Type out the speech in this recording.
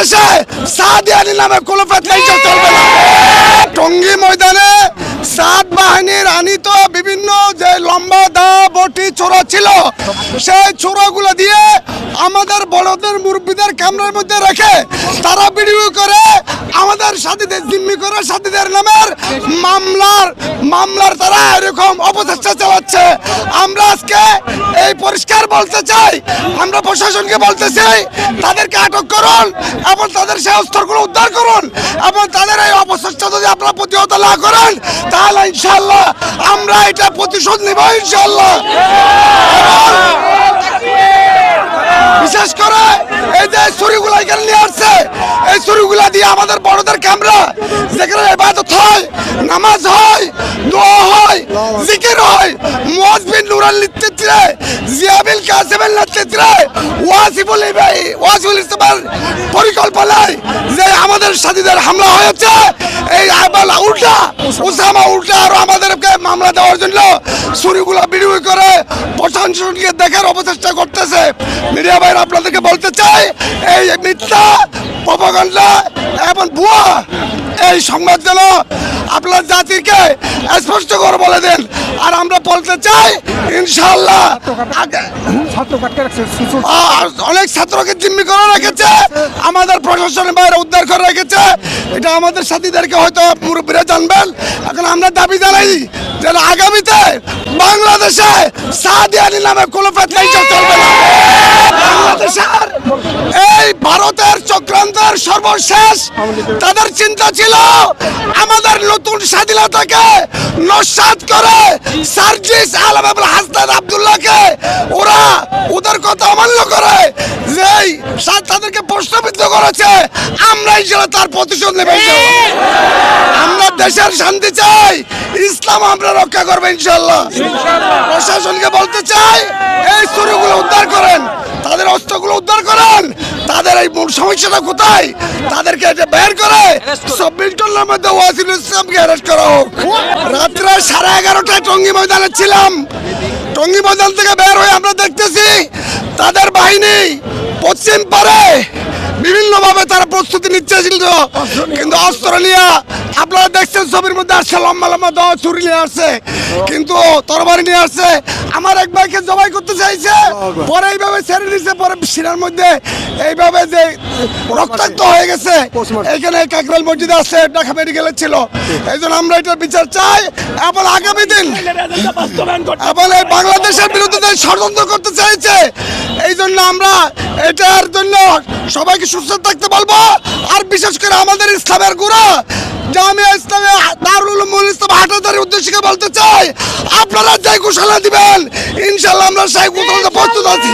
বাংলাদেশে সাদিয়ানি নামে কোনো ফেতনাইশা চলবে না। টঙ্গী ময়দানে সাত বাহিনীর আনিত বিভিন্ন যে লম্বা দা বটি চোরা ছিল, সেই চোরাগুলো দিয়ে আমাদের বড়দের, মুরব্বীদের ক্যামেরার মধ্যে রেখে তারা ভিডিও করে আমাদের সাথীদের, জিম্মি করে সাথীদের নামের মামলার মামলার তারা এরকম অপচেষ্টা চালাচ্ছে। পরিষ্কার বলতে চাই, আমরা প্রশাসনকে বলতে চাই, তাদেরকে আটক করুন এবং তাদের সেই অস্ত্রগুলো উদ্ধার করুন এবং তাদের এই অপচেষ্টা যদি আপনারা প্রতিহত না করেন, তাহলে ইনশাল্লাহ আমরা এটা প্রতিশোধ নেব ইনশাল্লাহ বিশেষ করে এই যে ছুরিগুলো এখানে নিয়ে আসছে, এই ছুরিগুলা দিয়ে আমাদের বড়দের ক্যামেরা যেখানে ইবাদত হয়, নামাজ হয়, দোয়া হয়, জিকির হয়। মুয়াজবিন নুরাল নেতৃত্বে জিয়াবিল কাসেমের নেতৃত্বে ওয়াসিফুল ইবাই ওয়াসিফুল ইসলামের পরিকল্পনায় যে আমাদের সাথীদের হামলা হয়েছে, এই আবাল উল্টা, উসামা উল্টা আরও আমাদেরকে মামলা দেওয়ার জন্য ছুরিগুলো বিড়ি করে প্রশাসনকে দেখার অপচেষ্টা করতেছে। মিডিয়া ভাইরা আপনাদেরকে বলতে চাই, এই মিথ্যা প্রপাগান্ডা এবং ভুয়া এই সংবাদ যেন আপনার জাতিকে স্পষ্ট করে বলে দেন। আর আমরা বলতে চাই ইনশাল্লাহ অনেক ছাত্রকে জিম্মি করে রেখেছে, আমাদের প্রশাসনের বাইরে উদ্ধার করে রেখেছে। এটা আমাদের সাথীদেরকে হয়তো মুরব্বীরা জানবেন। এখন আমরা দাবি জানাই যেন আগামীতে বাংলাদেশে সাদিয়ানি নামে কোনো ফেতনাইশা চলবে না বাংলাদেশের এই ভারতের চক্রান্তের সর্বশেষ। তাদের চিন্তা ছিল আমাদের নতুন স্বাধীনতাকে নস্বাত করে সার্জিস আলম এবং হাসনাত আব্দুল্লাহকে ওরা ওদের কথা অমান্য করে। যেই তাদেরকে প্রশ্নবিদ্ধ করেছে আমরা হিসেবে তার প্রতিশোধ নেবে আমরা দেশের শান্তি চাই ইসলাম আমরা রক্ষা করব ইনশাল্লাহ। প্রশাসনকে বলতে চাই এই চুরিগুলো উদ্ধার করেন। তাদের অস্ত্রগুলো উদ্ধার এই মূল সমস্যাটা কোথায়? তাদেরকে এটা বের করে চব্বিশ ঘণ্টার মধ্যে ওয়াসিল ইসলামকে অ্যারেস্ট করা হোক। রাত্রে সাড়ে এগারোটায় টঙ্গি ময়দানে ছিলাম। টঙ্গি ময়দান থেকে বের হয়ে আমরা দেখতেছি তাদের বাহিনী পশ্চিম পারে বিভিন্ন ভাবে তারা প্রস্তুতি নিচ্ছে ছিল কিন্তু অস্ত্র নিয়ে আপনারা দেখছেন ছবির মধ্যে আসছে লম্বা লম্বা দশ ছুরি নিয়ে আসছে কিন্তু তরবারি নিয়ে আসছে আমার এক ভাইকে জবাই করতে চাইছে পরে এইভাবে ছেড়ে দিচ্ছে পরে সিনার মধ্যে এইভাবে যে রক্তাক্ত হয়ে গেছে। এখানে কাকরাল মসজিদে আসছে ঢাকা মেডিকেলে ছিল। এই জন্য আমরা এটার বিচার চাই এবং আগামী দিন এবং বাংলাদেশের যে ষড়যন্ত্র করতে চাইছে। এই জন্য আমরা এটার জন্য সবাইকে সুস্থ থাকতে বলব। আর বিশেষ করে আমাদের ইসলামের গুড়া জামিয়া ইসলামে দারুল উলুমুল ইসলাম হাটাদারির উদ্দেশ্যে বলতে চাই, আপনারা যাই ঘোষণা দিবেন ইনশাল্লাহ আমরা সেই প্রস্তুত আছি।